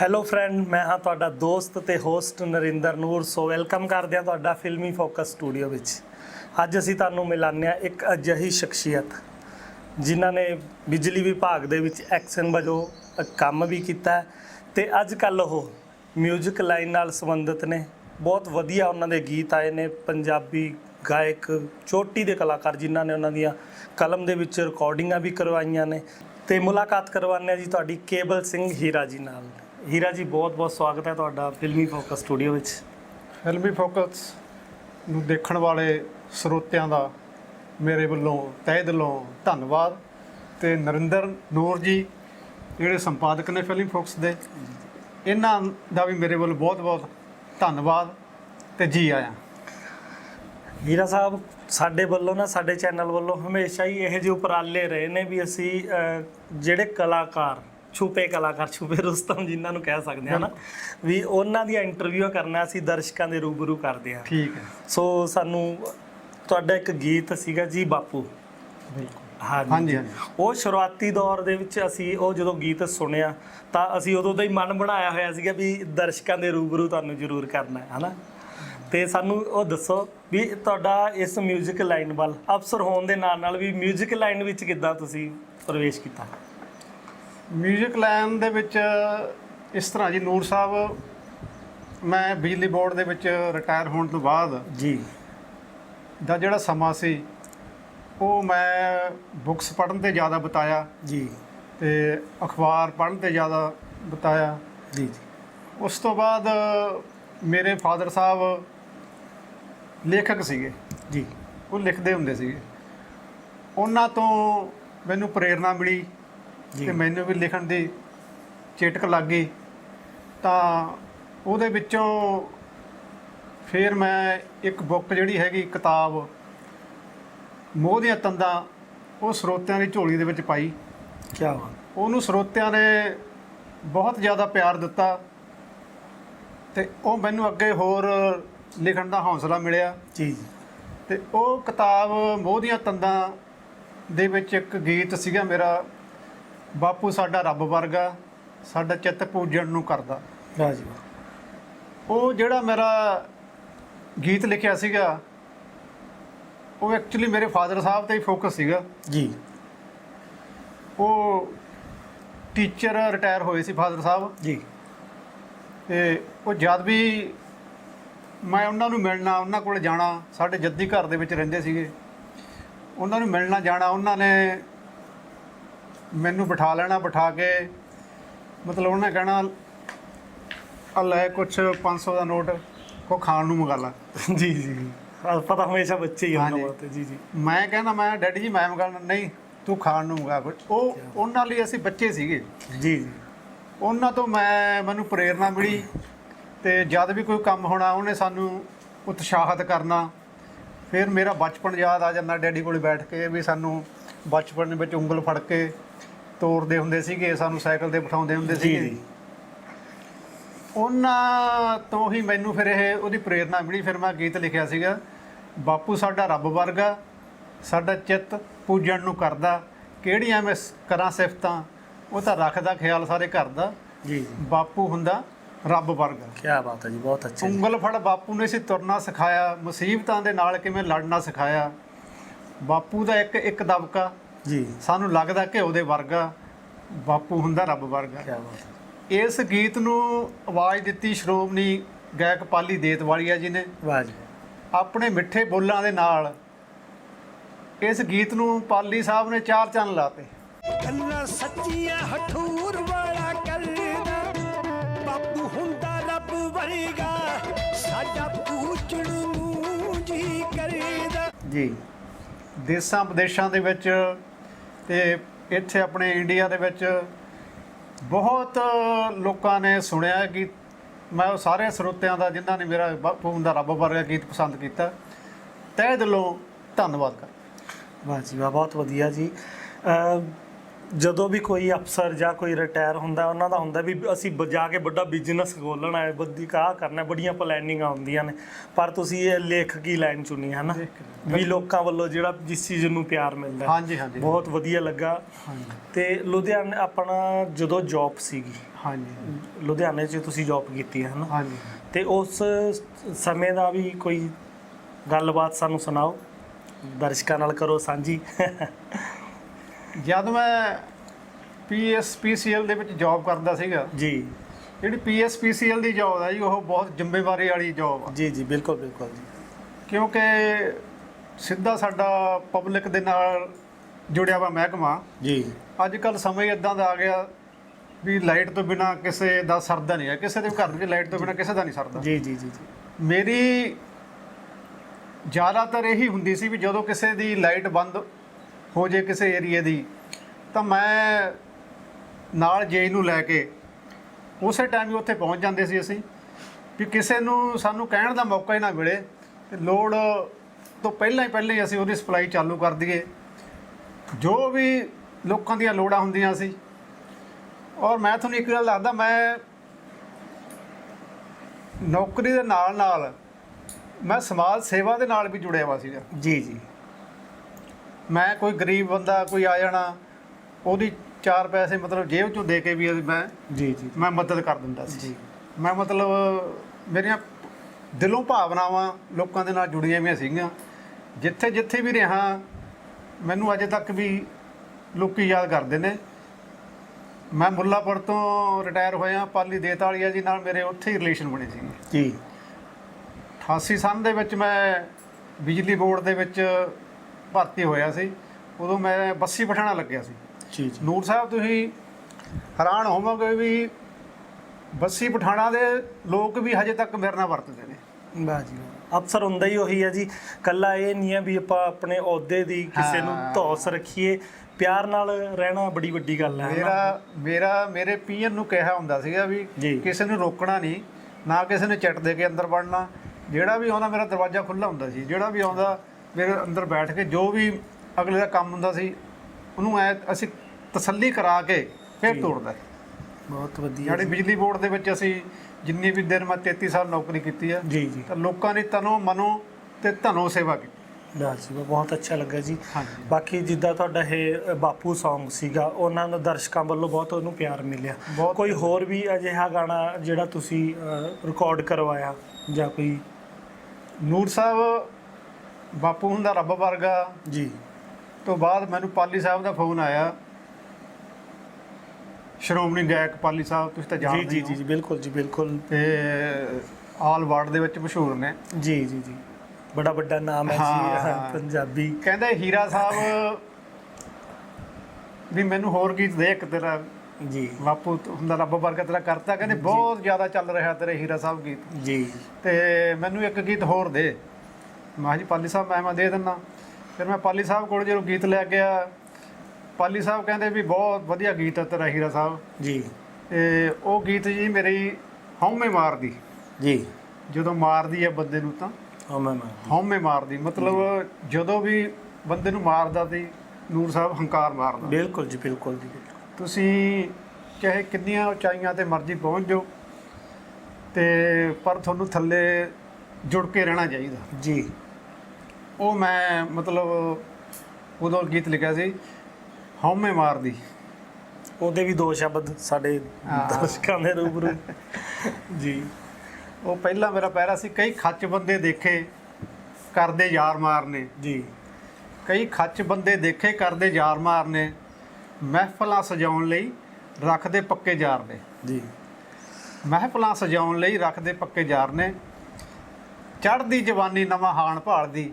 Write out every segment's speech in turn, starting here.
Hello friend ਮੈਂ ਹਾਂ ਤੁਹਾਡਾ ਦੋਸਤ ਤੇ host Narinder Noor. So welcome ਕਰਦੇ ਹਾਂ ਤੁਹਾਡਾ ਫਿਲਮੀ ਫੋਕਸ ਸਟੂਡੀਓ ਵਿੱਚ। ਅੱਜ ਅਸੀਂ ਤੁਹਾਨੂੰ ਮਿਲਾਉਂਦੇ ਹਾਂ ਇੱਕ ਅਜਿਹੀ ਸ਼ਖਸੀਅਤ, ਜਿਨ੍ਹਾਂ ਨੇ ਬਿਜਲੀ ਵਿਭਾਗ ਦੇ ਵਿੱਚ ਐਕਸ਼ਨ ਵਜੋਂ ਕੰਮ ਵੀ ਕੀਤਾ ਹੈ ਤੇ ਅੱਜ ਕੱਲ ਉਹ 뮤직 ਲਾਈਨ ਨਾਲ ਸੰਬੰਧਿਤ ਨੇ। ਬਹੁਤ ਵਧੀਆ ਉਹਨਾਂ ਦੇ ਗੀਤ ਆਏ ਨੇ, ਪੰਜਾਬੀ ਗਾਇਕ, ਚੋਟੀ ਦੇ ਕਲਾਕਾਰ ਜਿਨ੍ਹਾਂ ਨੇ ਉਹਨਾਂ ਦੀਆਂ ਕਲਮ ਦੇ ਵਿੱਚ ਰਿਕਾਰਡਿੰਗਾਂ ਵੀ ਕਰਵਾਈਆਂ ਨੇ। ਤੇ ਮੁਲਾਕਾਤ ਕਰਵਾਉਂਦੇ ਹਾਂ ਜੀ ਤੁਹਾਡੀ ਕੇਬਲ ਸਿੰਘ ਹੀਰਾ ਜੀ ਨਾਲ। ਹੀਰਾ ਜੀ ਬਹੁਤ ਬਹੁਤ ਸਵਾਗਤ ਹੈ ਤੁਹਾਡਾ ਫਿਲਮੀ ਫੋਕਸ ਸਟੂਡੀਓ ਵਿੱਚ। ਫਿਲਮੀ ਫੋਕਸ ਨੂੰ ਦੇਖਣ ਵਾਲੇ ਸਰੋਤਿਆਂ ਦਾ ਮੇਰੇ ਵੱਲੋਂ ਤਹਿ ਦਿਲੋਂ ਧੰਨਵਾਦ। ਤੇ ਨਰਿੰਦਰ ਨੂਰ ਜੀ ਜਿਹੜੇ ਸੰਪਾਦਕ ਨੇ ਫਿਲਮ ਫੋਕਸ ਦੇ ਇਹਨਾਂ ਦਾ ਵੀ ਮੇਰੇ ਵੱਲੋਂ ਬਹੁਤ-ਬਹੁਤ ਧੰਨਵਾਦ ਤੇ ਜੀ ਆਇਆਂ। ਹੀਰਾ ਸਾਹਿਬ ਸਾਡੇ ਵੱਲੋਂ ਨਾ ਸਾਡੇ ਚੈਨਲ ਵੱਲੋਂ ਹਮੇਸ਼ਾ ਹੀ ਇਹੋ ਜਿਹੇ ਉਪਰਾਲੇ ਰਹੇ ਨੇ ਵੀ ਅਸੀਂ ਜਿਹੜੇ ਕਲਾਕਾਰ ਛੁਪੇ ਕਲਾਕਾਰ ਛੁਪੇ ਰੁਸਤਮ ਜਿਨ੍ਹਾਂ ਨੂੰ ਕਹਿ ਸਕਦੇ ਹਾਂ ਨਾ ਵੀ ਉਹਨਾਂ ਦੀਆਂ ਇੰਟਰਵਿਊ ਕਰਨਾ ਅਸੀਂ ਦਰਸ਼ਕਾਂ ਦੇ ਰੂਬਰੂ ਕਰਦੇ ਹਾਂ ਠੀਕ ਹੈ ਸੋ ਸਾਨੂੰ ਤੁਹਾਡਾ ਇੱਕ ਗੀਤ ਸੀਗਾ ਜੀ ਬਾਪੂ ਬਿਲਕੁਲ ਹਾਂਜੀ ਹਾਂਜੀ, ਹਾਂਜੀ। ਉਹ ਸ਼ੁਰੂਆਤੀ ਦੌਰ ਦੇ ਵਿੱਚ ਅਸੀਂ ਉਹ ਜਦੋਂ ਗੀਤ ਸੁਣਿਆ ਤਾਂ ਅਸੀਂ ਉਦੋਂ ਦਾ ਹੀ ਮਨ ਬਣਾਇਆ ਹੋਇਆ ਸੀਗਾ ਵੀ ਦਰਸ਼ਕਾਂ ਦੇ ਰੂਬਰੂ ਤੁਹਾਨੂੰ ਜ਼ਰੂਰ ਕਰਨਾ ਹੈ ਹਨਾ ਤੇ ਸਾਨੂੰ ਉਹ ਦੱਸੋ ਵੀ ਤੁਹਾਡਾ ਇਸ 뮤직 ਲਾਈਨ ਵੱਲ ਅਫਸਰ ਹੋਣ ਦੇ ਨਾਲ ਨਾਲ ਵੀ 뮤직 ਲਾਈਨ ਵਿੱਚ ਕਿੱਦਾਂ ਤੁਸੀਂ ਪ੍ਰਵੇਸ਼ ਕੀਤਾ ਮਿਊਜ਼ਿਕ ਲਾਈਨ ਦੇ ਵਿੱਚ ਇਸ ਤਰ੍ਹਾਂ ਜੀ ਨੂਰ ਸਾਹਿਬ ਮੈਂ ਬਿਜਲੀ ਬੋਰਡ ਦੇ ਵਿੱਚ ਰਿਟਾਇਰ ਹੋਣ ਤੋਂ ਬਾਅਦ ਜੀ। ਦਾ ਜਿਹੜਾ ਸਮਾਂ ਸੀ ਉਹ ਮੈਂ ਬੁੱਕਸ ਪੜ੍ਹਨ ਤੇ ਜ਼ਿਆਦਾ ਬਿਤਾਇਆ। ਜੀ। ਤੇ ਅਖਬਾਰ ਪੜ੍ਹਨ ਤੇ ਜ਼ਿਆਦਾ ਬਿਤਾਇਆ। ਜੀ ਜੀ। ਉਸ ਤੋਂ ਬਾਅਦ ਮੇਰੇ ਫਾਦਰ ਸਾਹਿਬ ਲੇਖਕ ਸੀਗੇ। ਜੀ। ਉਹ ਲਿਖਦੇ ਹੁੰਦੇ ਸੀਗੇ। ਉਹਨਾਂ ਤੋਂ ਮੈਨੂੰ ਪ੍ਰੇਰਣਾ ਮਿਲੀ। ਤੇ ਮੈਨੂੰ ਵੀ ਲਿਖਣ ਦੀ ਚੇਟਕ ਲੱਗ ਗਈ। ਤਾਂ ਉਹਦੇ ਵਿੱਚੋਂ ਫਿਰ ਮੈਂ ਇੱਕ ਬੁੱਕ ਜਿਹੜੀ ਹੈਗੀ ਕਿਤਾਬ ਮੋਹ ਦੀਆਂ ਤੰਦਾਂ ਉਹ ਸਰੋਤਿਆਂ ਦੀ ਝੋਲੀ ਦੇ ਵਿੱਚ ਪਾਈ। ਕੀ ਬਾਤ। ਉਹਨੂੰ ਸਰੋਤਿਆਂ ਨੇ ਬਹੁਤ ਜ਼ਿਆਦਾ ਪਿਆਰ ਦਿੱਤਾ ਤੇ ਉਹ ਮੈਨੂੰ ਅੱਗੇ ਹੋਰ ਲਿਖਣ ਦਾ ਹੌਸਲਾ ਮਿਲਿਆ। ਜੀ ਜੀ। ਤੇ ਉਹ ਕਿਤਾਬ ਮੋਹ ਦੀਆਂ ਤੰਦਾਂ ਦੇ ਵਿੱਚ ਇੱਕ ਗੀਤ ਸੀਗਾ ਮੇਰਾ ਬਾਪੂ ਸਾਡਾ ਰੱਬ ਵਰਗਾ ਸਾਡਾ ਚਿੱਤ ਪੂਜਣ ਨੂੰ ਕਰਦਾ। ਵਾਹ ਜੀ। ਉਹ ਜਿਹੜਾ ਮੇਰਾ ਗੀਤ ਲਿਖਿਆ ਸੀਗਾ ਉਹ ਐਕਚੁਅਲੀ ਮੇਰੇ ਫਾਦਰ ਸਾਹਿਬ ਤੇ ਹੀ ਫੋਕਸ ਸੀਗਾ। ਜੀ। ਉਹ ਟੀਚਰ ਰਿਟਾਇਰ ਹੋਏ ਸੀ ਫਾਦਰ ਸਾਹਿਬ। ਜੀ। ਤੇ ਉਹ ਜਦ ਵੀ ਮੈਂ ਉਹਨਾਂ ਨੂੰ ਮਿਲਣਾ ਉਹਨਾਂ ਕੋਲ ਜਾਣਾ ਸਾਡੇ ਜੱਦੀ ਘਰ ਦੇ ਵਿੱਚ ਰਹਿੰਦੇ ਸੀਗੇ। ਉਹਨਾਂ ਨੂੰ ਮਿਲਣਾ ਜਾਣਾ ਉਹਨਾਂ ਨੇ ਮੈਨੂੰ ਬਿਠਾ ਲੈਣਾ ਬਿਠਾ ਕੇ। ਮਤਲਬ ਉਹਨੇ ਕਹਿਣਾ ਆ ਲੈ ਕੁਛ 500 ਦਾ ਨੋਟ ਕੋ ਖਾਣ ਨੂੰ ਮੰਗਾ ਲਾ। ਜੀ ਜੀ। ਪਤਾ ਹਮੇਸ਼ਾ ਬੱਚੇ ਹੀ। ਬਹੁਤ ਜੀ ਜੀ। ਮੈਂ ਕਹਿੰਦਾ ਮੈਂ ਡੈਡੀ ਜੀ ਮੈਂ ਮੰਗਾਣਾ ਨਹੀਂ ਤੂੰ ਖਾਣ ਨੂੰ ਮੰਗਾ ਕੁਛ। ਉਹ ਉਹਨਾਂ ਲਈ ਅਸੀਂ ਬੱਚੇ ਸੀਗੇ। ਜੀ ਜੀ। ਉਹਨਾਂ ਤੋਂ ਮੈਂ ਮੈਨੂੰ ਪ੍ਰੇਰਣਾ ਮਿਲੀ ਤੇ ਜਦ ਵੀ ਕੋਈ ਕੰਮ ਹੋਣਾ ਉਹਨੇ ਸਾਨੂੰ ਉਤਸ਼ਾਹਿਤ ਕਰਨਾ। ਫਿਰ ਮੇਰਾ ਬਚਪਨ ਯਾਦ ਆ ਜਾਂਦਾ ਡੈਡੀ ਕੋਲੇ ਬੈਠ ਕੇ ਵੀ ਸਾਨੂੰ ਬਚਪਨ ਵਿੱਚ ਉਂਗਲ ਫੜ ਕੇ ਤੋਰਦੇ ਹੁੰਦੇ ਸੀਗੇ ਸਾਨੂੰ ਸਾਈਕਲ ਤੇ ਬਿਠਾਉਂਦੇ ਹੁੰਦੇ ਸੀਗੇ। ਜੀ। ਉਹਨਾਂ ਤੋਂ ਹੀ ਮੈਨੂੰ ਫਿਰ ਇਹ ਉਹਦੀ ਪ੍ਰੇਰਣਾ ਮਿਲੀ ਫਿਰ ਮੈਂ ਗੀਤ ਲਿਖਿਆ ਸੀਗਾ ਬਾਪੂ ਸਾਡਾ ਰੱਬ ਵਰਗਾ ਸਾਡਾ ਚਿੱਤ ਪੂਜਣ ਨੂੰ ਕਰਦਾ ਕਿਹੜੀਆਂ ਮੈਂ ਕਰਾਂ ਸਿਫਤਾਂ ਉਹ ਤਾਂ ਰੱਖਦਾ ਖਿਆਲ ਸਾਰੇ ਘਰ ਦਾ। ਜੀ ਜੀ। ਬਾਪੂ ਹੁੰਦਾ ਰੱਬ ਵਰਗਾ। ਕੀ ਬਾਤ ਹੈ ਜੀ ਬਹੁਤ ਅੱਛਾ ਉਂਗਲ ਫੜ ਬਾਪੂ ਨੇ ਸੀ ਤੁਰਨਾ ਸਿਖਾਇਆ ਮੁਸੀਬਤਾਂ ਦੇ ਨਾਲ ਕਿਵੇਂ ਲੜਨਾ ਸਿਖਾਇਆ। ਬਾਪੂ ਦਾ ਇੱਕ ਇੱਕ ਦਬਕਾ ਜੀ। ਸਾਨੂੰ ਲੱਗਦਾ ਕਿ ਉਹਦੇ ਵਰਗਾ ਬਾਪੂ ਹੁੰਦਾ ਰੱਬ ਵਰਗਾ। ਕੀ ਬਾਤ ਹੈ। ਇਸ ਗੀਤ ਨੂੰ ਆਵਾਜ਼ ਦਿੱਤੀ ਸ਼੍ਰੋਮਣੀ ਗਾਇਕ ਪਾਲੀ ਦੇਤਵਾਲੀਆ ਜੀ ਨੇ। ਵਾਹ ਜੀ। ਆਪਣੇ ਮਿੱਠੇ ਬੋਲਾਂ ਦੇ ਨਾਲ ਇਸ ਗੀਤ ਨੂੰ ਪਾਲੀ ਸਾਹਿਬ ਨੇ ਚਾਰ ਚੰਨ ਲਾਤੇ। ਗੱਲਾਂ ਸੱਚੀਆਂ ਹਠੂਰ ਵਾਲਾ ਕਰਦਾ। ਬਾਪੂ ਹੁੰਦਾ ਰੱਬ ਵਰਗਾ ਸਾਡਾ ਪੂਜਣ ਨੂੰ ਜੀ ਕਰਦਾ। ਜੀ। ਦੇਸਾਂ ਵਿਦੇਸ਼ਾਂ ਦੇ ਵਿੱਚ ਤੇ ਇੱਥੇ ਆਪਣੇ ਇੰਡੀਆ ਦੇ ਵਿੱਚ ਬਹੁਤ ਲੋਕਾਂ ਨੇ ਸੁਣਿਆ ਕਿ ਮੈਂ ਉਹ ਸਾਰੇ ਸਰੋਤਿਆਂ ਦਾ, ਜਿਨ੍ਹਾਂ ਨੇ ਮੇਰਾ ਬਾਪੂ ਹੁੰਦਾ ਰੱਬ ਵਰਗਾ ਗੀਤ ਪਸੰਦ ਕੀਤਾ, ਤਹਿ ਦਿਲੋਂ ਧੰਨਵਾਦ ਕਰ ਵਾਹ ਜੀ ਵਾਹ, ਬਹੁਤ ਵਧੀਆ ਜੀ। ਜਦੋਂ ਵੀ ਕੋਈ ਅਫਸਰ ਜਾਂ ਕੋਈ ਰਿਟਾਇਰ ਹੁੰਦਾ ਉਹਨਾਂ ਦਾ ਹੁੰਦਾ ਵੀ ਅਸੀਂ ਬ- ਜਾ ਕੇ ਵੱਡਾ ਬਿਜ਼ਨਸ ਖੋਲਣਾ ਹੈ ਬੱਦੀ ਕਾਹ ਕਰਨਾ ਹੈ, ਬੜੀਆਂ ਪਲੈਨਿੰਗਾਂ ਹੁੰਦੀਆਂ ਨੇ। ਪਰ ਤੁਸੀਂ ਇਹ ਲੇਖਕੀ ਲਾਈਨ ਚੁਣੀ ਹੈ ਨਾ ਵੀ ਲੋਕਾਂ ਵੱਲੋਂ ਜਿਹੜਾ ਜਿਸ ਚੀਜ਼ ਨੂੰ ਪਿਆਰ ਮਿਲਦਾ ਹੈ। ਹਾਂਜੀ ਹਾਂਜੀ। ਬਹੁਤ ਵਧੀਆ ਲੱਗਾ। ਹਾਂਜੀ। ਤੇ ਲੁਧਿਆਣੇ ਆਪਣਾ ਜਦੋਂ ਜੌਬ ਸੀਗੀ ਹਾਂਜੀ। ਲੁਧਿਆਣੇ 'ਚ ਤੁਸੀਂ ਜੌਬ ਕੀਤੀ ਹੈ ਨਾ ਹਾਂਜੀ। ਤੇ ਉਸ ਸਮੇਂ ਦਾ ਵੀ ਕੋਈ ਗੱਲਬਾਤ ਸਾਨੂੰ ਸੁਣਾਓ। ਦਰਸ਼ਕਾਂ ਨਾਲ ਕਰੋ ਸਾਂਝੀ। ਜਦ ਮੈਂ ਪੀਐਸਪੀਸੀਐਲ ਦੇ ਵਿੱਚ ਜੌਬ ਕਰਦਾ ਸੀਗਾ ਜੀ। ਜਿਹੜੀ ਪੀਐਸਪੀਸੀਐਲ ਦੀ ਜੌਬ ਹੈ ਜੀ ਉਹ ਬਹੁਤ ਜ਼ਿੰਮੇਵਾਰੀ ਵਾਲੀ ਜੌਬ ਆ। ਜੀ ਜੀ ਬਿਲਕੁਲ ਬਿਲਕੁਲ ਜੀ। ਕਿਉਂਕਿ ਸਿੱਧਾ ਸਾਡਾ ਪਬਲਿਕ ਦੇ ਨਾਲ ਜੁੜਿਆ ਵਾ ਮਹਿਕਮਾ। ਜੀ। ਅੱਜ ਕੱਲ ਸਮਾਂ ਇਦਾਂ ਦਾ ਆ ਗਿਆ ਵੀ ਲਾਈਟ ਤੋਂ ਬਿਨਾ ਕਿਸੇ ਦਾ ਸਰਦਾ ਨਹੀਂ ਹੈ ਕਿਸੇ ਦੇ ਘਰ ਵਿੱਚ ਲਾਈਟ ਤੋਂ ਬਿਨਾ ਕਿਸੇ ਦਾ ਨਹੀਂ ਸਰਦਾ। ਜੀ ਜੀ ਜੀ ਮੇਰੀ ਜ਼ਿਆਦਾਤਰ ਇਹੀ ਹੁੰਦੀ ਸੀ ਵੀ ਜਦੋਂ ਕਿਸੇ ਦੀ ਲਾਈਟ ਬੰਦ ਹੋ ਜੇ ਕਿਸੇ ਏਰੀਏ ਦੀ, ਤਾਂ ਮੈਂ ਨਾਲ ਜੇ ਨੂੰ ਲੈ ਕੇ ਉਸੇ ਟਾਈਮ ਹੀ ਉੱਥੇ ਪਹੁੰਚ ਜਾਂਦੇ ਸੀ ਅਸੀਂ, ਵੀ ਕਿਸੇ ਨੂੰ ਸਾਨੂੰ ਕਹਿਣ ਦਾ ਮੌਕਾ ਹੀ ਨਾ ਮਿਲੇ, ਤੇ ਲੋੜ ਤੋਂ ਪਹਿਲਾਂ ਹੀ ਪਹਿਲਾਂ ਹੀ ਅਸੀਂ ਉਹਦੀ ਸਪਲਾਈ ਚਾਲੂ ਕਰ ਦਈਏ। ਜੋ ਵੀ ਲੋਕਾਂ ਦੀਆਂ ਲੋੜਾਂ ਹੁੰਦੀਆਂ ਸੀ। ਔਰ ਮੈਂ ਤੁਹਾਨੂੰ ਇੱਕ ਗੱਲ ਦੱਸਦਾ, ਮੈਂ ਨੌਕਰੀ ਦੇ ਨਾਲ ਨਾਲ ਮੈਂ ਸਮਾਜ ਸੇਵਾ ਦੇ ਨਾਲ ਵੀ ਜੁੜਿਆ ਹੋਇਆ ਸੀਗਾ। ਜੀ ਜੀ। ਮੈਂ ਕੋਈ ਗਰੀਬ ਬੰਦਾ ਕੋਈ ਆ ਜਾਣਾ ਉਹਦੀ ਚਾਰ ਪੈਸੇ ਮਤਲਬ ਜੇਬ ਚੋਂ ਦੇ ਕੇ ਵੀ ਮੈਂ ਜੀ ਜੀ ਮੈਂ ਮਦਦ ਕਰ ਦਿੰਦਾ ਸੀ। ਜੀ। ਮੈਂ ਮਤਲਬ ਮੇਰੀਆਂ ਦਿਲੋਂ ਭਾਵਨਾਵਾਂ ਲੋਕਾਂ ਦੇ ਨਾਲ ਜੁੜੀਆਂ ਹੋਈਆਂ ਸੀਗੀਆਂ। ਜਿੱਥੇ ਜਿੱਥੇ ਵੀ ਰਿਹਾ ਮੈਨੂੰ ਅਜੇ ਤੱਕ ਵੀ ਲੋਕੀ ਯਾਦ ਕਰਦੇ ਨੇ। ਮੈਂ ਮੁੱਲਾਪੁਰ ਤੋਂ ਰਿਟਾਇਰ ਹੋਇਆ ਪਾਲੀ ਦੇਤਾਲੀਆ ਜੀ ਨਾਲ ਮੇਰੇ ਉੱਥੇ ਹੀ ਰਿਲੇਸ਼ਨ ਬਣੇ ਸੀਗੇ। ਜੀ। 88 ਸਾਲ ਦੇ ਵਿੱਚ ਮੈਂ ਬਿਜਲੀ ਬੋਰਡ ਦੇ ਵਿੱਚ ਭਰਤੀ ਹੋਇਆ ਸੀ। ਉਦੋਂ ਮੈਂ ਬੱਸੀ ਪਠਾਣਾ ਲੱਗਿਆ ਸੀ। ਜੀ ਜੀ। ਨੂਰ ਸਾਹਿਬ ਤੁਸੀਂ ਹੈਰਾਨ ਹੋਵੋਗੇ ਵੀ ਬੱਸੀ ਪਠਾਣਾ ਦੇ ਲੋਕ ਵੀ ਹਜੇ ਤੱਕ ਮੇਰੇ ਨਾਲ ਵਰਤਦੇ ਨੇ। ਵਾਹ ਜੀ। ਅਫਸਰ ਹੁੰਦਾ ਹੀ ਉਹੀ ਹੈ ਜੀ। ਕੱਲਾ ਇਹ ਨਹੀਂ ਹੈ ਵੀ ਆਪਾਂ ਆਪਣੇ ਅਹੁਦੇ ਦੀ ਕਿਸੇ ਨੂੰ। ਧੌਸ ਰੱਖੀਏ। ਪਿਆਰ ਨਾਲ ਰਹਿਣਾ ਬੜੀ ਵੱਡੀ ਗੱਲ ਹੈ ਮੇਰਾ ਮੇਰਾ ਮੇਰੇ ਪੀਐਨ ਨੂੰ ਕਿਹਾ ਹੁੰਦਾ ਸੀਗਾ ਵੀ। ਕਿਸੇ ਨੂੰ ਰੋਕਣਾ ਨਹੀਂ ਨਾ ਕਿਸੇ ਨੂੰ ਚਿੱਟ ਦੇ ਕੇ ਅੰਦਰ ਵੜਨਾ। ਜਿਹੜਾ ਵੀ ਆਉਂਦਾ ਮੇਰਾ ਦਰਵਾਜ਼ਾ ਖੁੱਲਾ ਹੁੰਦਾ ਸੀ। ਜਿਹੜਾ ਵੀ ਆਉਂਦਾ ਮੇਰੇ ਅੰਦਰ ਬੈਠ ਕੇ ਜੋ ਵੀ ਅਗਲੇ ਦਾ ਕੰਮ ਹੁੰਦਾ ਸੀ ਉਹਨੂੰ ਐ ਅਸੀਂ ਤਸੱਲੀ ਕਰਾ ਕੇ ਫਿਰ। ਤੋੜਦਾ। ਬਹੁਤ ਵਧੀਆ ਜਿਹੜੇ ਜੀ। ਬਿਜਲੀ ਬੋਰਡ ਦੇ ਵਿੱਚ ਅਸੀਂ ਜਿੰਨੀ ਵੀ ਦਿਨ ਮੈਂ 33 ਸਾਲ ਨੌਕਰੀ ਕੀਤੀ ਆ ਜੀ ਜੀ। ਤਾਂ ਲੋਕਾਂ ਦੀ ਤਨੋਂ ਮਨੋਂ ਤੇ ਧਨੋਂ ਸੇਵਾ ਕੀਤੀ। ਵਾਹ ਜੀ ਬਹੁਤ ਅੱਛਾ ਲੱਗਾ ਜੀ। ਬਾਕੀ ਜਿੱਦਾਂ ਤੁਹਾਡਾ ਇਹ ਬਾਪੂ Song ਸੀਗਾ ਉਹਨਾਂ ਨੂੰ ਦਰਸ਼ਕਾਂ ਵੱਲੋਂ ਬਹੁਤ ਉਹਨੂੰ ਪਿਆਰ ਮਿਲਿਆ। ਕੋਈ ਹੋਰ ਵੀ ਅਜਿਹਾ ਗਾਣਾ ਜਿਹੜਾ ਤੁਸੀਂ ਰਿਕਾਰਡ ਕਰਵਾਇਆ ਜਾਂ ਕੋਈ? ਨੂਰ ਸਾਹਿਬ ਬਾਪੂ ਹੁੰਦਾ ਰੱਬ ਵਰਗਾ। ਜੀ। ਤੋਂ ਬਾਅਦ ਮੈਨੂੰ ਪਾਲੀ ਸਾਹਿਬ ਦਾ ਫੋਨ ਆਇਆ। ਸ਼੍ਰੋਮਣੀ ਗਾਇਕ ਪਾਲੀ ਸਾਹਿਬ ਤੁਸੀਂ ਤਾਂ ਜਾਣਦੇ ਜੀ ਹੋ ਜੀ ਜੀ ਬਿਲਕੁਲ ਜੀ ਬਿਲਕੁਲ। ਤੇ ਆਲ ਵਰਲਡ ਦੇ ਵਿੱਚ ਮਸ਼ਹੂਰ ਨੇ। ਜੀ ਜੀ ਜੀ। ਬੜਾ ਵੱਡਾ ਨਾਮ ਹੈ। ਜੀ ਪੰਜਾਬੀ। ਕਹਿੰਦੇ ਹੀਰਾ ਸਾਹਿਬ ਵੀ ਮੈਨੂੰ ਹੋਰ ਗੀਤ ਦੇ ਇੱਕ ਤੇਰਾ ਜੀ। ਬਾਪੂ ਹੁੰਦਾ ਰੱਬ ਵਰਗਾ ਤੇਰਾ ਕਰਤਾ। ਕਹਿੰਦੇ ਬਹੁਤ ਜ਼ਿਆਦਾ ਚੱਲ ਰਿਹਾ ਤੇਰੇ ਹੀਰਾ ਸਾਹਿਬ ਗੀਤ। ਜੀ। ਤੇ ਮੈਨੂੰ ਇੱਕ ਗੀਤ ਹੋਰ ਦੇ। ਮੈਂ ਜੀ ਪਾਲੀ ਸਾਹਿਬ ਮੈਂ ਮੈਂ ਦੇ ਦਿੰਦਾ ਫਿਰ ਮੈਂ ਪਾਲੀ ਸਾਹਿਬ ਕੋਲ ਜਦੋਂ ਗੀਤ ਲੈ ਗਿਆ ਪਾਲੀ ਸਾਹਿਬ ਕਹਿੰਦੇ ਵੀ ਬਹੁਤ ਵਧੀਆ ਗੀਤ ਹੈ ਤੇਰਾ ਹੀਰਾ ਸਾਹਿਬ। ਜੀ। ਤੇ ਉਹ ਗੀਤ ਜੀ ਮੇਰੀ ਹਉਮੈ ਮਾਰਦੀ। ਜੀ। ਜਦੋਂ ਮਾਰਦੀ ਹੈ ਬੰਦੇ ਨੂੰ ਤਾਂ। ਹਾਂ ਮੈਂ ਮੈਂ ਹਉਮੈ ਮਾਰਦੀ ਮਤਲਬ ਜਦੋਂ ਵੀ ਬੰਦੇ ਨੂੰ ਮਾਰਦਾ ਸੀ ਨੂਰ ਸਾਹਿਬ ਹੰਕਾਰ ਮਾਰਦਾ। ਬਿਲਕੁਲ ਜੀ ਬਿਲਕੁਲ ਜੀ। ਤੁਸੀਂ ਚਾਹੇ ਕਿੰਨੀਆਂ ਉਚਾਈਆਂ ਤੇ ਮਰਜ਼ੀ ਪਹੁੰਚ ਜਾਓ ਤੇ ਪਰ ਤੁਹਾਨੂੰ ਥੱਲੇ ਜੁੜ ਕੇ ਰਹਿਣਾ ਚਾਹੀਦਾ। ਜੀ। ਉਹ ਮੈਂ ਮਤਲਬ ਉਦੋਂ ਗੀਤ ਲਿਖਿਆ ਸੀ ਹਉਮੈ ਮਾਰਦੀ। ਉਹਦੇ ਵੀ ਦੋ ਸ਼ਬਦ ਸਾਡੇ। ਦਰਸ਼ਕਾਂ ਦੇ ਰੂਬਰੂ। ਜੀ। ਉਹ ਪਹਿਲਾ ਮੇਰਾ ਪਹਿਰਾ ਸੀ ਕਈ ਖੱਚ ਬੰਦੇ ਦੇਖੇ ਕਰਦੇ ਯਾਰ ਮਾਰਨੇ। ਜੀ। ਕਈ ਖੱਚ ਬੰਦੇ ਦੇਖੇ ਕਰਦੇ ਯਾਰ ਮਾਰਨੇ। ਮਹਿਫਲਾਂ ਸਜਾਉਣ ਲਈ ਰੱਖਦੇ ਪੱਕੇ ਯਾਰ ਨੇ ਜੀ। ਮਹਿਫਲਾਂ ਸਜਾਉਣ ਲਈ ਰੱਖਦੇ ਪੱਕੇ ਯਾਰ ਨੇ ਚੜ੍ਹਦੀ ਜਵਾਨੀ ਨਵਾਂ ਹਾਣ ਭਾਲਦੀ।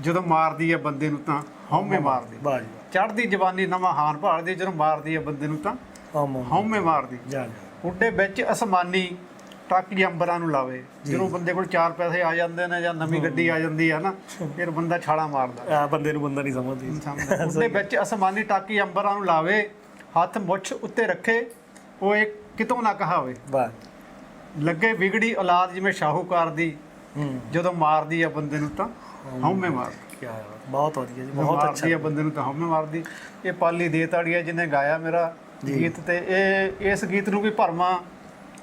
ਜਦੋਂ ਮਾਰਦੀ ਹੈ ਬੰਦੇ ਨੂੰ ਤਾਂ ਹਉਮੈ ਮਾਰਦੀ। ਵਾਹ ਜੀ ਚੜ੍ਹਦੀ ਜਵਾਨੀ ਨਵਾਂ ਹਾਣ ਭਾਲਦੀ ਜਦੋਂ ਮਾਰਦੀ ਹੈ ਬੰਦੇ ਨੂੰ ਤਾਂ ਹਉਮੈ ਮਾਰਦੀ। ਜਾ ਜਾ। ਉੱਡੇ ਵਿੱਚ ਅਸਮਾਨੀ ਟਾਕੀ ਅੰਬਰਾਂ ਨੂੰ ਲਾਵੇ। ਜਦੋਂ ਬੰਦੇ ਕੋਲ ਚਾਰ ਪੈਸੇ ਆ ਜਾਂਦੇ ਨੇ ਜਾਂ ਨਵੀਂ ਗੱਡੀ ਆ ਜਾਂਦੀ ਹੈ ਨਾ ਫਿਰ ਬੰਦਾ ਛਾਲਾ ਮਾਰਦਾ। ਆ ਬੰਦੇ ਨੂੰ ਬੰਦਾ ਨਹੀਂ ਸਮਝਦੀ। ਉਹਦੇ ਵਿੱਚ ਅਸਮਾਨੀ ਟਾਕੀ ਅੰਬਰਾਂ ਨੂੰ ਲਾਵੇ ਹੱਥ ਮੁੱਛ ਉੱਤੇ ਰੱਖੇ ਉਹ ਇੱਕ ਕਿਤੋਂ ਨਾ ਕਹਾਵੇ। ਵਾਹ ਲੱਗੇ ਵਿਗੜੀ ਔਲਾਦ ਜਿਵੇਂ ਸ਼ਾਹੂਕਾਰ ਦੀ ਜਦੋਂ ਮਾਰਦੀ ਆ ਬੰਦੇ ਨੂੰ ਤਾਂ ਹਉਮੈ ਮਾਰ ਕੀ ਬਾਤ ਬਹੁਤ ਵਧੀਆ ਜੀ ਬਹੁਤ ਮਾਰਦੀ ਅੱਛਾ। ਆ ਬੰਦੇ ਨੂੰ ਤਾਂ ਹਮੇ ਮਾਰਦੀ। ਇਹ ਪਾਲੀ ਦੇ ਤਾੜੀਆ ਜਿਹਨੇ ਗਾਇਆ ਮੇਰਾ ਗੀਤ ਤੇ ਇਹ ਇਸ ਗੀਤ ਨੂੰ ਵੀ ਭਰਮਾ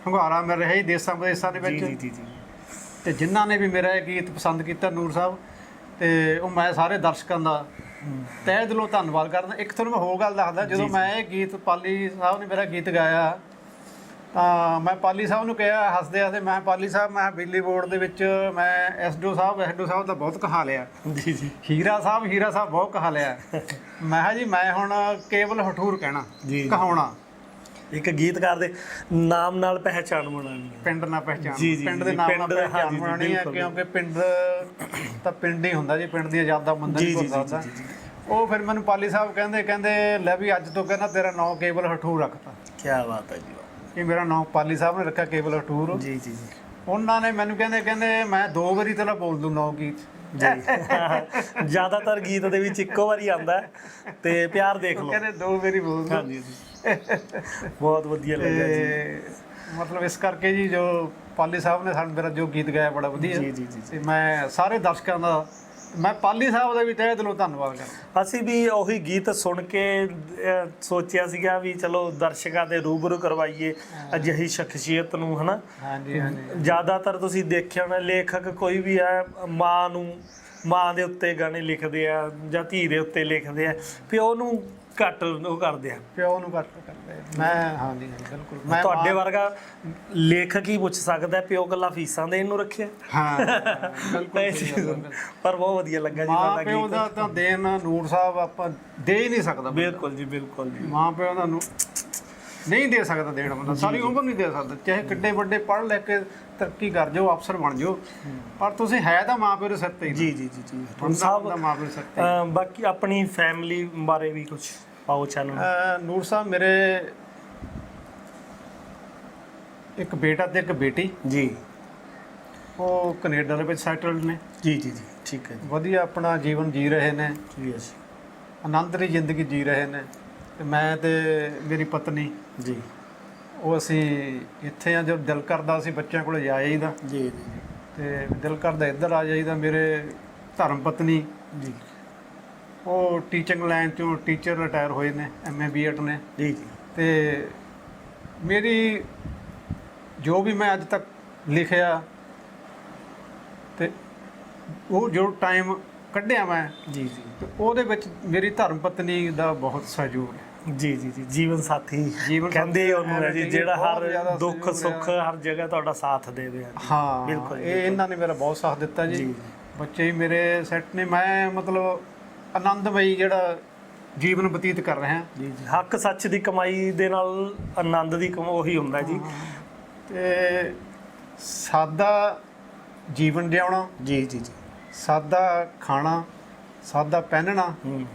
ਹੰਗਾਰਾ ਮਿਲ ਰਿਹਾ ਜੀ ਦੇਸਾਂ ਵਿਦੇਸਾਂ ਦੇ ਵਿੱਚ। ਜੀ ਜੀ ਜੀ। ਤੇ ਜਿਨ੍ਹਾਂ ਨੇ ਵੀ ਮੇਰਾ ਇਹ ਗੀਤ ਪਸੰਦ ਕੀਤਾ ਨੂਰ ਸਾਹਿਬ ਤੇ ਉਹ ਮੈਂ ਸਾਰੇ ਦਰਸ਼ਕਾਂ ਦਾ ਤਹਿ ਦਿਲੋਂ ਧੰਨਵਾਦ ਕਰਦਾ। ਇੱਕ ਤੁਹਾਨੂੰ ਮੈਂ ਹੋਰ ਗੱਲ ਦੱਸਦਾ ਜਦੋਂ ਮੈਂ ਇਹ ਗੀਤ ਪਾਲੀ ਸਾਹਿਬ ਨੇ ਮੇਰਾ ਗੀਤ ਗਾਇਆ ਤਾਂ ਮੈਂ ਪਾਲੀ ਸਾਹਿਬ ਨੂੰ ਕਿਹਾ ਹੱਸਦੇ ਹੱਸਦੇ ਮੈਂ ਪਾਲੀ ਸਾਹਿਬ ਮੈਂ ਬਿਜਲੀ ਬੋਰਡ ਦੇ ਵਿੱਚ ਮੈਂ ਐਸਡੀਓ ਸਾਹਿਬ ਐਸਡੀਓ ਸਾਹਿਬ ਦਾ ਬਹੁਤ ਕਹਾ ਲਿਆ। ਜੀ ਜੀ। ਹੀਰਾ ਸਾਹਿਬ ਹੀਰਾ ਸਾਹਿਬ ਬਹੁਤ ਕਹਾ ਲਿਆ। ਮੈਂ ਕਿਹਾ ਜੀ ਮੈਂ ਹੁਣ ਕੇਵਲ ਹਠੂਰ ਕਹਿਣਾ। ਕਹਾਉਣਾ। ਇੱਕ ਗੀਤਕਾਰ ਦੇ ਨਾਮ ਨਾਲ ਪਹਿਚਾਣ ਬਣਾਉਣੀ ਹੈ। ਪਿੰਡ ਨਾਲ ਜੀ, ਪਿੰਡ ਦੇ ਨਾਮ ਨਾਲ ਜੀ, ਬਣਾਉਣੀ ਹੈ। ਕਿਉਂਕਿ ਪਿੰਡ ਤਾਂ ਪਿੰਡ ਹੀ ਹੁੰਦਾ ਜੀ ਪਿੰਡ ਦੀਆਂ ਯਾਦਾਂ ਬੰਦਾ ਨਹੀਂ ਭੁੱਲ ਸਕਦਾ। ਉਹ ਫਿਰ ਮੈਨੂੰ ਪਾਲੀ ਸਾਹਿਬ ਕਹਿੰਦੇ ਕਹਿੰਦੇ ਲੈ ਵੀ ਅੱਜ ਤੋਂ ਕਹਿੰਦਾ ਤੇਰਾ ਨਾਮ ਕੇਵਲ ਹਠੂਰ ਰੱਖਤਾ। ਕੀ ਬਾਤ ਹੈ ਜੀ ਇਹ ਮੇਰਾ ਨਾਮ ਪਾਲੀ ਸਾਹਿਬ ਨੇ ਰੱਖਿਆ ਕੇਵਲ ਹਠੂਰ ਜੀ ਜੀ ਜੀ। ਉਹਨਾਂ ਨੇ ਮੈਨੂੰ ਕਹਿੰਦੇ ਕਹਿੰਦੇ ਮੈਂ ਦੋ ਵਾਰੀ ਤੇਰਾ ਬੋਲ ਦੂੰ ਨੌ ਗੀਤ। ਜੀ। ਜ਼ਿਆਦਾਤਰ ਗੀਤ ਦੇ ਵਿੱਚ ਇੱਕੋ ਵਾਰੀ ਆਉਂਦਾ ਤੇ ਪਿਆਰ ਦੇਖ ਲਓ। ਕਹਿੰਦੇ ਦੋ ਵਾਰੀ ਬੋਲ ਦੂੰ। ਹਾਂਜੀ ਜੀ ਬਹੁਤ ਵਧੀਆ ਲੱਗਿਆ ਜੀ। ਮਤਲਬ ਇਸ ਕਰਕੇ ਜੀ ਜੋ ਪਾਲੀ ਸਾਹਿਬ ਨੇ ਸਾਨੂੰ ਮੇਰਾ ਜੋ ਗੀਤ ਗਾਇਆ ਬੜਾ ਵਧੀਆ। ਜੀ ਜੀ ਜੀ। ਤੇ ਮੈਂ ਸਾਰੇ ਦਰਸ਼ਕਾਂ ਦਾ ਮੈਂ ਪਾਲੀ ਸਾਹਿਬ ਦਾ ਵੀ ਤਹਿ ਦਿਲੋਂ ਧੰਨਵਾਦ ਕਰਦਾ। ਅਸੀਂ ਵੀ ਉਹੀ ਗੀਤ ਸੁਣ ਕੇ ਅਹ, ਸੋਚਿਆ ਸੀਗਾ ਵੀ ਚਲੋ ਦਰਸ਼ਕਾਂ ਦੇ ਰੂਬਰੂ ਕਰਵਾਈਏ ਅਜਿਹੀ ਸ਼ਖਸੀਅਤ ਨੂੰ ਹਨਾ? ਹਾਂਜੀ ਹਾਂਜੀ। ਜ਼ਿਆਦਾਤਰ ਤੁਸੀਂ ਦੇਖਿਆ ਹੋਣਾ ਲੇਖਕ ਕੋਈ ਵੀ ਹੈ ਮਾਂ ਨੂੰ ਮਾਂ ਦੇ ਉੱਤੇ ਗਾਣੇ ਲਿਖਦੇ ਆ ਜਾਂ ਧੀ ਦੇ ਉੱਤੇ ਲਿਖਦੇ ਆ ਪਿਓ ਨੂੰ ਘੱਟ ਉਹ ਕਰਦੇ ਆ। ਪਿਓ ਨੂੰ ਘੱਟ ਕਰਦੇ ਮੈਂ ਹਾਂਜੀ ਹਾਂਜੀ ਬਿਲਕੁਲ। ਮੈਂ ਤੁਹਾਡੇ ਵਰਗਾ ਲੇਖਕ ਹੀ ਪੁੱਛ ਸਕਦਾ ਪਿਓ ਕੱਲਾ ਫੀਸਾਂ ਦੇਣ ਨੂੰ ਰੱਖਿਆ। ਹਾਂ ਬਿਲਕੁਲ ਸਹੀ ਗੱਲ ਹੈ। ਪਰ ਬਹੁਤ ਵਧੀਆ ਲੱਗਾ ਜੀ ਮਾਂ ਤੁਹਾਡਾ ਪਿਓ ਗੀਤ। ਦਾ ਤਾਂ ਦੇਣ ਨੂਰ ਸਾਹਿਬ ਆਪਾਂ ਦੇ ਹੀ ਨਹੀਂ ਸਕਦਾ। ਬਿਲਕੁਲ ਜੀ ਬਿਲਕੁਲ ਜੀ। ਮਾਂ ਪਿਓ ਦਾ ਨੂੰ ਨਹੀਂ ਦੇ ਸਕਦਾ ਦੇਣ ਬੰਦਾ ਸਾਰੀ ਉਮਰ ਨਹੀਂ ਦੇ ਸਕਦਾ ਚਾਹੇ ਕਿੱਡੇ ਵੱਡੇ ਪੜ੍ਹ ਲੈ ਕੇ ਤਰੱਕੀ ਕਰ ਜਾਓ ਅਫਸਰ ਬਣ ਜਾਓ ਪਰ ਤੁਸੀਂ ਹੈ ਤਾਂ ਮਾਂ ਪਿਓ ਦੇ ਸਿਰ ਤੇ ਹੀ। ਜੀ ਜੀ ਜੀ ਜੀ। ਹੁਣ ਸਾਹਿਬ ਹੁੰਦਾ ਮਾਂ ਪਿਓ ਦੇ ਸਿਰ ਤੇ ਬਾਕੀ ਆਪਣੀ ਫੈਮਿਲੀ ਬਾਰੇ ਵੀ ਕੁਝ ਪਾਓ ਚੈਨਲ ਨੂਰ ਸਾਹਿਬ ਮੇਰੇ ਇੱਕ ਬੇਟਾ ਤੇ ਇੱਕ ਬੇਟੀ। ਜੀ। ਉਹ ਕੈਨੇਡਾ ਦੇ ਵਿੱਚ ਸੈਟਲਡ ਨੇ। ਜੀ ਜੀ ਜੀ ਠੀਕ ਹੈ ਜੀ। ਵਧੀਆ ਆਪਣਾ ਜੀਵਨ ਜੀ ਰਹੇ ਨੇ। ਜੀ ਜੀ। ਆਨੰਦ ਦੀ ਜ਼ਿੰਦਗੀ ਜੀ ਰਹੇ ਨੇ। ਤੇ ਮੈਂ ਤੇ ਮੇਰੀ ਪਤਨੀ ਜੀ। ਉਹ ਅਸੀਂ ਇੱਥੇ ਆ ਜਦ ਦਿਲ ਕਰਦਾ ਅਸੀਂ ਬੱਚਿਆਂ ਕੋਲ ਜਾ ਜਾਈਦਾ ਜੀ ਜੀ। ਤੇ ਦਿਲ ਕਰਦਾ ਇੱਧਰ ਆ ਜਾਈਦਾ ਮੇਰੇ ਧਰਮ ਪਤਨੀ। ਜੀ। ਉਹ ਟੀਚਿੰਗ ਲਾਈਨ ਚੋਂ ਟੀਚਰ ਰਿਟਾਇਰ ਹੋਏ ਨੇ ਐਮਏ ਬੀਐਡ ਨੇ। ਜੀ ਜੀ। ਤੇ ਮੇਰੀ ਜੋ ਵੀ ਮੈਂ ਅੱਜ ਤੱਕ ਲਿਖਿਆ ਤੇ ਉਹ ਜੋ ਟਾਈਮ ਕੱਢਿਆ ਮੈਂ ਜੀ ਜੀ। ਤੇ ਉਹਦੇ ਵਿੱਚ ਮੇਰੀ ਧਰਮ ਪਤਨੀ ਦਾ ਬਹੁਤ ਸਹਿਯੋਗ ਹੈ। ਜੀ ਜੀ ਜੀ ਜੀਵਨ ਸਾਥੀ ਜੀਵਨ ਕਹਿੰਦੇ ਉਹਨੂੰ ਹੈ ਜੀ ਜਿਹੜਾ ਹਰ ਦੁੱਖ ਸੁੱਖ ਹੈ। ਹਰ ਜਗ੍ਹਾ ਤੁਹਾਡਾ ਸਾਥ ਦੇਵੇ ਹਾਂ ਬਿਲਕੁਲ, ਇਹ ਇਹਨਾਂ ਨੇ ਮੇਰਾ ਬਹੁਤ ਸਾਥ ਦਿੱਤਾ ਜੀ। ਬੱਚੇ ਮੇਰੇ ਸੈੱਟ ਨੇ ਮੈਂ ਮਤਲਬ ਆਨੰਦਮਈ ਜਿਹੜਾ ਜੀਵਨ ਬਤੀਤ ਕਰ ਰਿਹਾ। ਜੀ ਜੀ। ਹੱਕ ਸੱਚ ਦੀ ਕਮਾਈ ਦੇ ਨਾਲ ਆਨੰਦ ਦੀ ਕਮਾਈ ਉਹੀ ਹੁੰਦਾ ਜੀ। ਤੇ ਸਾਦਾ ਜੀਵਨ ਜਿਉਣਾ ਜੀ ਜੀ ਜੀ। ਸਾਦਾ ਖਾਣਾ ਸਾਦਾ ਪਹਿਨਣਾ ਹੂੰ।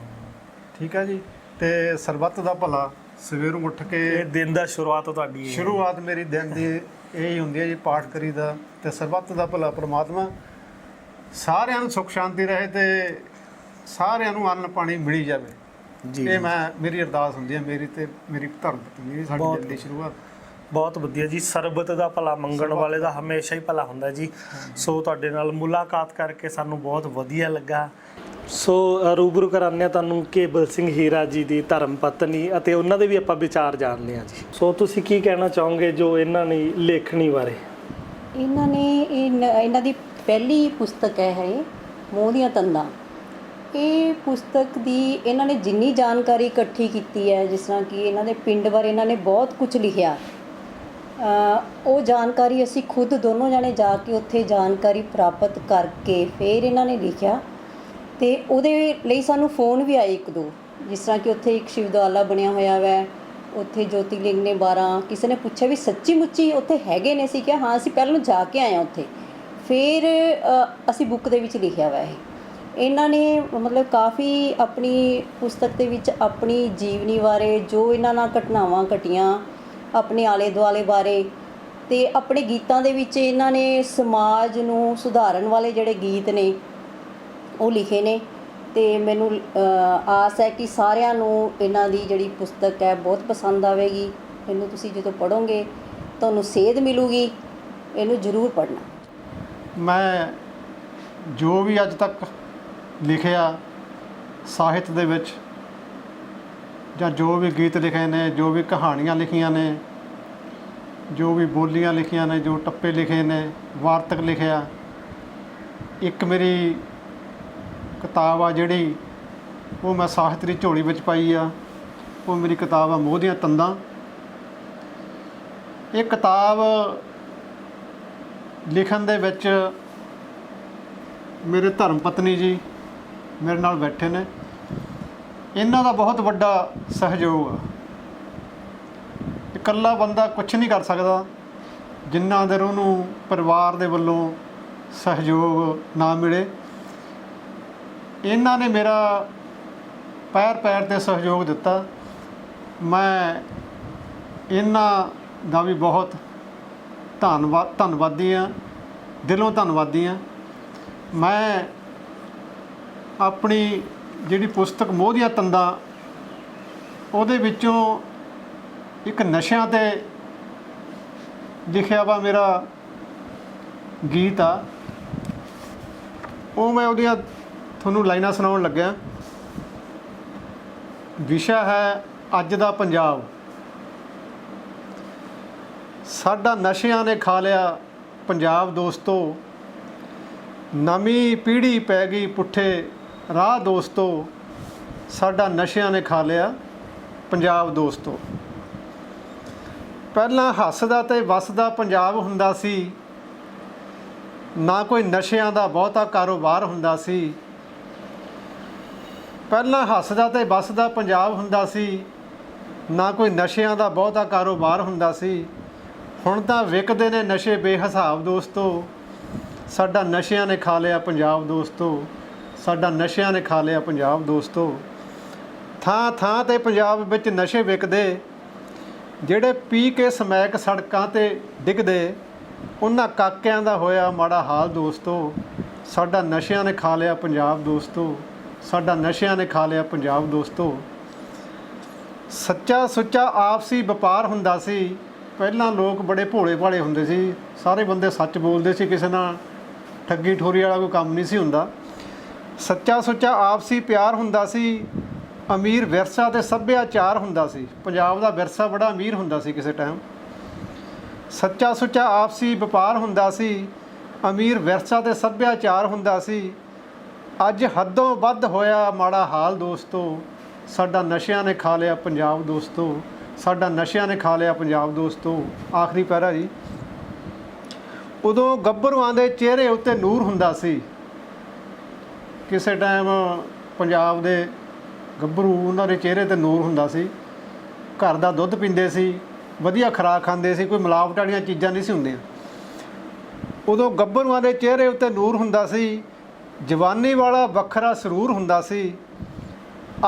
ਠੀਕ ਹੈ ਜੀ? ਤੇ ਸਰਬੱਤ ਦਾ ਭਲਾ ਸਵੇਰੋਂ ਉੱਠ ਕੇ ਇਹ ਦਿਨ ਦਾ ਸ਼ੁਰੂਆਤ ਤੁਹਾਡੀ ਹੈ। ਸ਼ੁਰੂਆਤ ਮੇਰੀ ਦਿਨ ਦੀ ਇਹ ਹੀ ਹੁੰਦੀ ਹੈ ਜੀ ਪਾਠ ਕਰੀਦਾ ਤੇ ਸਰਬੱਤ ਦਾ ਭਲਾ ਪ੍ਰਮਾਤਮਾ। ਸਾਰਿਆਂ ਨੂੰ ਸੁਖ ਸ਼ਾਂਤੀ ਰਹੇ ਤੇ ਸਾਰਿਆਂ ਨੂੰ ਅੰਨ ਪਾਣੀ ਮਿਲੀ ਜਾਵੇ। ਜੀ ਇਹ ਮੈਂ ਮੇਰੀ ਅਰਦਾਸ ਹੁੰਦੀ ਹੈ ਮੇਰੀ ਤੇ ਮੇਰੀ ਧਰਮ ਪਤਨੀ ਦੀ ਸਾਡੀ ਦਿਨ ਦੀ ਸ਼ੁਰੂਆਤ। ਬਹੁਤ ਵਧੀਆ ਜੀ ਸਰਬਤ ਦਾ ਭਲਾ ਮੰਗਣ ਵਾਲੇ ਦਾ ਹਮੇਸ਼ਾ ਹੀ ਭਲਾ ਹੁੰਦਾ ਜੀ। ਸੋ ਤੁਹਾਡੇ ਨਾਲ ਮੁਲਾਕਾਤ ਕਰਕੇ ਸਾਨੂੰ ਬਹੁਤ ਵਧੀਆ ਲੱਗਾ। ਸੋ ਅ, ਰੂਬਰੂ ਕਰਾਉਂਦੇ ਹਾਂ ਤੁਹਾਨੂੰ ਕੇਬਲ ਸਿੰਘ ਹੀਰਾ ਜੀ ਦੀ ਧਰਮ ਪਤਨੀ ਅਤੇ ਉਹਨਾਂ ਦੇ ਵੀ ਆਪਾਂ ਵਿਚਾਰ ਜਾਣਦੇ ਹਾਂ ਜੀ। ਸੋ ਤੁਸੀਂ ਕੀ ਕਹਿਣਾ ਚਾਹੋਗੇ ਜੋ ਇਹਨਾਂ ਨੇ ਲੇਖਣੀ ਬਾਰੇ? ਇਹਨਾਂ ਨੇ ਇਹ ਇਹਨਾਂ ਦੀ ਪਹਿਲੀ ਪੁਸਤਕ ਹੈ ਇਹ ਮੋਹ ਦੀਆਂ ਤੰਦਾਂ। ਇਹ ਪੁਸਤਕ ਦੀ ਇਹਨਾਂ ਨੇ ਜਿੰਨੀ ਜਾਣਕਾਰੀ ਇਕੱਠੀ ਕੀਤੀ ਹੈ ਜਿਸ ਤਰ੍ਹਾਂ ਕਿ ਇਹਨਾਂ ਦੇ ਪਿੰਡ ਬਾਰੇ ਇਹਨਾਂ ਨੇ ਬਹੁਤ ਕੁਝ ਲਿਖਿਆ। ਅ, ਉਹ ਜਾਣਕਾਰੀ ਅਸੀਂ ਖੁਦ ਦੋਨੋਂ ਜਾਣੇ ਜਾ ਕੇ ਉੱਥੇ ਜਾਣਕਾਰੀ ਪ੍ਰਾਪਤ ਕਰਕੇ ਫਿਰ ਇਹਨਾਂ ਨੇ ਲਿਖਿਆ। ਤੇ ਉਹਦੇ ਲਈ ਸਾਨੂੰ ਫੋਨ ਵੀ ਆਏ ਇੱਕ ਦੋ, ਜਿਸ ਤਰ੍ਹਾਂ ਕਿ ਉੱਥੇ ਇੱਕ ਸ਼ਿਵਦੁਆਲਾ ਬਣਿਆ ਹੋਇਆ ਵੈ, ਉੱਥੇ ਜੋਤੀ ਲਿੰਗ ਨੇ 12 ਕਿਸੇ ਨੇ ਪੁੱਛਿਆ ਵੀ ਸੱਚੀ ਮੁੱਚੀ ਉੱਥੇ ਹੈਗੇ ਨੇ ਸੀ ਕਿ ਹਾਂ ਅਸੀਂ ਪਹਿਲਾਂ ਜਾ ਕੇ ਆਏ ਹਾਂ ਉੱਥੇ। ਫਿਰ ਅਸੀਂ ਬੁੱਕ ਦੇ ਵਿੱਚ ਲਿਖਿਆ ਹੋਇਆ ਹੈ ਇਹਨਾਂ ਨੇ ਮਤਲਬ ਕਾਫੀ ਆਪਣੀ ਪੁਸਤਕ ਦੇ ਵਿੱਚ ਆਪਣੀ ਜੀਵਨੀ ਬਾਰੇ, ਜੋ ਇਹਨਾਂ ਨਾਲ ਘਟਨਾਵਾਂ ਘਟੀਆਂ, ਆਪਣੇ ਆਲੇ ਦੁਆਲੇ ਬਾਰੇ, ਤੇ ਆਪਣੇ ਗੀਤਾਂ ਦੇ ਵਿੱਚ ਇਹਨਾਂ ਨੇ ਸਮਾਜ ਨੂੰ ਸੁਧਾਰਨ ਵਾਲੇ ਜਿਹੜੇ ਗੀਤ ਨੇ ਉਹ ਲਿਖੇ ਨੇ ਤੇ ਮੈਨੂੰ ਆਸ ਹੈ ਕਿ ਸਾਰਿਆਂ ਨੂੰ ਇਹਨਾਂ ਦੀ ਜਿਹੜੀ ਪੁਸਤਕ ਹੈ ਬਹੁਤ ਪਸੰਦ ਆਵੇਗੀ। ਇਹਨੂੰ ਤੁਸੀਂ ਜਦੋਂ ਪੜੋਗੇ ਤੁਹਾਨੂੰ ਸੇਧ ਮਿਲੂਗੀ। ਇਹਨੂੰ ਜ਼ਰੂਰ ਪੜ੍ਹਨਾ। ਮੈਂ ਜੋ ਵੀ ਅੱਜ ਤੱਕ ਲਿਖਿਆ ਸਾਹਿਤ ਦੇ ਵਿੱਚ, ਜਾਂ ਜੋ ਵੀ ਗੀਤ ਲਿਖੇ ਨੇ, ਜੋ ਵੀ ਕਹਾਣੀਆਂ ਲਿਖੀਆਂ ਨੇ, ਜੋ ਵੀ ਬੋਲੀਆਂ ਲਿਖੀਆਂ ਨੇ, ਜੋ ਟੱਪੇ ਲਿਖੇ ਨੇ, ਵਾਰਤਕ ਲਿਖਿਆ, ਇੱਕ ਮੇਰੀ ਕਿਤਾਬ ਆ ਜਿਹੜੀ ਉਹ ਮੈਂ ਸਾਹਿਤ ਦੀ ਝੋਲੀ ਵਿੱਚ ਪਾਈ ਆ। ਉਹ ਮੇਰੀ ਕਿਤਾਬ ਆ ਮੋਹ ਦੀਆਂ ਤੰਦਾਂ। ਇਹ ਕਿਤਾਬ ਲਿਖਣ ਦੇ ਵਿੱਚ ਮੇਰੇ ਧਰਮ ਪਤਨੀ ਜੀ ਮੇਰੇ ਨਾਲ ਬੈਠੇ ਨੇ। ਇਹਨਾਂ ਦਾ ਬਹੁਤ ਵੱਡਾ ਸਹਿਯੋਗ ਆ। ਇਕੱਲਾ ਬੰਦਾ ਕੁਝ ਨਹੀਂ ਕਰ ਸਕਦਾ ਜਿੰਨਾ ਦਰ ਉਹਨੂੰ ਪਰਿਵਾਰ ਦੇ ਵੱਲੋਂ ਸਹਿਯੋਗ ਨਾ ਮਿਲੇ। ਇਹਨਾਂ ਨੇ ਮੇਰਾ ਪੈਰ ਪੈਰ ਤੇ ਸਹਿਯੋਗ ਦਿੱਤਾ। ਮੈਂ ਇਹਨਾਂ ਦਾ ਵੀ ਬਹੁਤ ਧੰਨਵਾਦ ਧੰਨਵਾਦੀ ਆ ਦਿਲੋਂ ਧੰਨਵਾਦੀ ਆ ਮੈਂ ਆਪਣੀ ਜਿਹੜੀ ਪੁਸਤਕ ਮੋਹ ਦੀਆਂ ਤੰਦਾਂ, ਉਹਦੇ ਵਿੱਚੋਂ ਇੱਕ ਨਸ਼ਿਆਂ ਤੇ ਲਿਖਿਆ ਵਾ ਮੇਰਾ ਗੀਤ ਆ। ਉਹ ਮੈਂ ਉਹਦੀਆਂ ਤੁਹਾਨੂੰ ਲਾਈਨਾਂ ਸੁਣਾਉਣ ਲੱਗਿਆ। ਵਿਸ਼ਾ ਹੈ ਅੱਜ ਦਾ ਪੰਜਾਬ। ਸਾਡਾ ਨਸ਼ਿਆਂ ਨੇ ਖਾ ਲਿਆ ਪੰਜਾਬ ਦੋਸਤੋ। ਨਵੀਂ ਪੀੜ੍ਹੀ ਪੈ ਗਈ ਪੁੱਠੇ ਰਾਹ ਦੋਸਤੋ। ਸਾਡਾ ਨਸ਼ਿਆਂ ਨੇ ਖਾ ਲਿਆ ਪੰਜਾਬ ਦੋਸਤੋ। ਪਹਿਲਾਂ ਹੱਸਦਾ ਤੇ ਵਸਦਾ ਪੰਜਾਬ ਹੁੰਦਾ ਸੀ। ਨਾ ਕੋਈ ਨਸ਼ਿਆਂ ਦਾ ਬਹੁਤਾ ਕਾਰੋਬਾਰ ਹੁੰਦਾ ਸੀ। ਪਹਿਲਾਂ ਹੱਸਦਾ ਤੇ ਵਸਦਾ ਪੰਜਾਬ ਹੁੰਦਾ ਸੀ, ਨਾ ਕੋਈ ਨਸ਼ਿਆਂ ਦਾ ਬਹੁਤਾ ਕਾਰੋਬਾਰ ਹੁੰਦਾ ਸੀ। ਹੁਣ ਤਾਂ ਵਿਕਦੇ ਨੇ ਨਸ਼ੇ ਬੇਹਿਸਾਬ ਦੋਸਤੋ। ਸਾਡਾ ਨਸ਼ਿਆਂ ਨੇ ਖਾ ਲਿਆ ਪੰਜਾਬ ਦੋਸਤੋ। ਸਾਡਾ ਨਸ਼ਿਆਂ ਨੇ ਖਾ ਲਿਆ ਪੰਜਾਬ ਦੋਸਤੋ। ਥਾਂ ਥਾਂ ਤੇ ਪੰਜਾਬ ਵਿੱਚ ਨਸ਼ੇ ਵਿਕਦੇ। ਜਿਹੜੇ ਪੀ ਕੇ ਸਮੈਕ ਸੜਕਾਂ ਤੇ ਡਿੱਗਦੇ, ਉਹਨਾਂ ਕਾਕਿਆਂ ਦਾ ਹੋਇਆ ਮਾੜਾ ਹਾਲ ਦੋਸਤੋ। ਸਾਡਾ ਨਸ਼ਿਆਂ ਨੇ ਖਾ ਲਿਆ ਪੰਜਾਬ ਦੋਸਤੋ। ਸਾਡਾ ਨਸ਼ਿਆਂ ਨੇ ਖਾ ਲਿਆ ਪੰਜਾਬ ਦੋਸਤੋ। ਸੱਚਾ ਸੁੱਚਾ ਆਪਸੀ ਵਪਾਰ ਹੁੰਦਾ ਸੀ। ਪਹਿਲਾਂ ਲੋਕ ਬੜੇ ਭੋਲੇ ਭਾਲੇ ਹੁੰਦੇ ਸੀ। ਸਾਰੇ ਬੰਦੇ ਸੱਚ ਬੋਲਦੇ ਸੀ ਕਿਸੇ ਨਾਲ। ਠੱਗੀ ਠੋਰੀ ਵਾਲਾ ਕੋਈ ਕੰਮ ਨਹੀਂ ਸੀ ਹੁੰਦਾ। ਸੱਚਾ ਸੁੱਚਾ ਆਪਸੀ ਪਿਆਰ ਹੁੰਦਾ ਸੀ। ਅਮੀਰ ਵਿਰਸਾ ਤੇ ਸੱਭਿਆਚਾਰ ਹੁੰਦਾ ਸੀ। ਪੰਜਾਬ ਦਾ ਵਿਰਸਾ ਬੜਾ ਅਮੀਰ ਹੁੰਦਾ ਸੀ ਕਿਸੇ ਟਾਈਮ ਸੱਚਾ ਸੁੱਚਾ ਆਪਸੀ ਵਪਾਰ ਹੁੰਦਾ ਸੀ। ਅਮੀਰ ਵਿਰਸਾ ਤੇ ਸੱਭਿਆਚਾਰ ਹੁੰਦਾ ਸੀ। ਅੱਜ ਹੱਦੋਂ ਵੱਧ ਹੋਇਆ ਮਾੜਾ ਹਾਲ ਦੋਸਤੋ। ਸਾਡਾ ਨਸ਼ਿਆਂ ਨੇ ਖਾ ਲਿਆ ਪੰਜਾਬ ਦੋਸਤੋ। ਸਾਡਾ ਨਸ਼ਿਆਂ ਨੇ ਖਾ ਲਿਆ ਪੰਜਾਬ ਦੋਸਤੋ। ਆਖਰੀ ਪੈਰਾ ਜੀ। ਉਦੋਂ ਗੱਭਰੂਆਂ ਦੇ ਚਿਹਰੇ ਉੱਤੇ ਨੂਰ ਹੁੰਦਾ ਸੀ। ਕਿਸੇ ਟਾਈਮ ਪੰਜਾਬ ਦੇ ਗੱਭਰੂ ਉਹਨਾਂ ਦੇ ਚਿਹਰੇ ਤੇ ਨੂਰ ਹੁੰਦਾ ਸੀ। ਘਰ ਦਾ ਦੁੱਧ ਪੀਂਦੇ ਸੀ, ਵਧੀਆ ਖੁਰਾਕ ਖਾਂਦੇ ਸੀ, ਕੋਈ ਮਿਲਾਵਟ ਵਾਲੀਆਂ ਚੀਜ਼ਾਂ ਨਹੀਂ ਸੀ ਹੁੰਦੀਆਂ। ਉਦੋਂ ਗੱਭਰੂਆਂ ਦੇ ਚਿਹਰੇ ਉੱਤੇ ਨੂਰ ਹੁੰਦਾ ਸੀ। ਜਵਾਨੀ ਵਾਲਾ ਵੱਖਰਾ ਸਰੂਰ ਹੁੰਦਾ ਸੀ।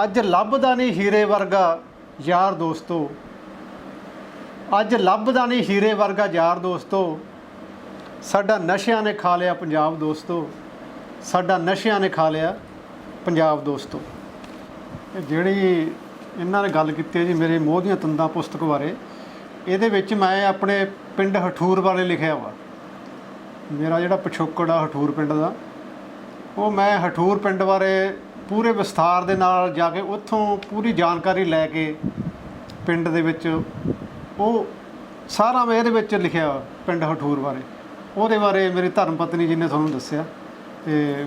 ਅੱਜ ਲੱਭਦਾ ਨਹੀਂ ਹੀਰੇ ਵਰਗਾ ਯਾਰ ਦੋਸਤੋ। ਅੱਜ ਲੱਭਦਾ ਨਹੀਂ ਹੀਰੇ ਵਰਗਾ ਯਾਰ ਦੋਸਤੋ। ਸਾਡਾ ਨਸ਼ਿਆਂ ਨੇ ਖਾ ਲਿਆ ਪੰਜਾਬ ਦੋਸਤੋ। ਸਾਡਾ ਨਸ਼ਿਆਂ ਨੇ ਖਾ ਲਿਆ ਪੰਜਾਬ ਦੋਸਤੋ। ਜਿਹੜੀ ਇਹਨਾਂ ਨੇ ਗੱਲ ਕੀਤੀ ਹੈ ਜੀ ਮੇਰੇ ਮੋਹ ਦੀਆਂ ਤੰਦਾਂ ਪੁਸਤਕ ਬਾਰੇ, ਇਹਦੇ ਵਿੱਚ ਮੈਂ ਆਪਣੇ ਪਿੰਡ ਹਠੂਰ ਬਾਰੇ ਲਿਖਿਆ ਵਾ। ਮੇਰਾ ਜਿਹੜਾ ਪਿਛੋਕੜ ਆ ਹਠੂਰ ਪਿੰਡ ਦਾ ਉਹ ਮੈਂ ਹਠੂਰ ਪਿੰਡ ਬਾਰੇ ਪੂਰੇ ਵਿਸਥਾਰ ਦੇ ਨਾਲ ਜਾ ਕੇ ਉੱਥੋਂ ਪੂਰੀ ਜਾਣਕਾਰੀ ਲੈ ਕੇ ਪਿੰਡ ਦੇ ਵਿੱਚ ਉਹ ਸਾਰਾ ਮੈਂ ਇਹਦੇ ਵਿੱਚ ਲਿਖਿਆ ਪਿੰਡ ਹਠੂਰ ਬਾਰੇ। ਉਹਦੇ ਬਾਰੇ ਮੇਰੀ ਧਰਮ ਪਤਨੀ ਜੀ ਨੇ ਤੁਹਾਨੂੰ ਦੱਸਿਆ ਤੇ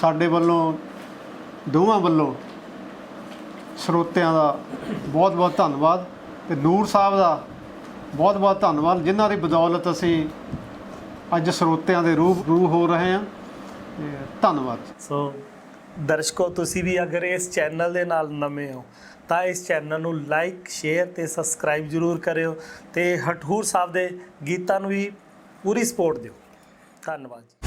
ਸਾਡੇ ਵੱਲੋਂ, ਦੋਵਾਂ ਵੱਲੋਂ ਸਰੋਤਿਆਂ ਦਾ ਬਹੁਤ ਬਹੁਤ ਧੰਨਵਾਦ ਤੇ ਨੂਰ ਸਾਹਿਬ ਦਾ ਬਹੁਤ ਬਹੁਤ ਧੰਨਵਾਦ, ਜਿਨ੍ਹਾਂ ਦੀ ਬਦੌਲਤ ਅਸੀਂ ਅੱਜ ਸਰੋਤਿਆਂ ਦੇ ਰੂਹ ਰੂ ਹੋ ਰਹੇ ਹਾਂ। ਤੇ ਧੰਨਵਾਦ। ਸੋ ਦਰਸ਼ਕੋ, ਤੁਸੀਂ ਵੀ ਅਗਰ ਇਸ ਚੈਨਲ ਦੇ ਨਾਲ ਨਵੇਂ ਹੋ, ਤਾਂ ਇਸ ਚੈਨਲ ਨੂੰ ਲਾਈਕ, ਸ਼ੇਅਰ ਤੇ ਸਬਸਕ੍ਰਾਈਬ ਜਰੂਰ ਕਰਿਓ ਤੇ ਹਠੂਰ ਸਾਹਿਬ ਦੇ ਗੀਤਾਂ ਨੂੰ ਵੀ ਪੂਰੀ ਸਪੋਰਟ ਦਿਓ। ਧੰਨਵਾਦ ਜੀ।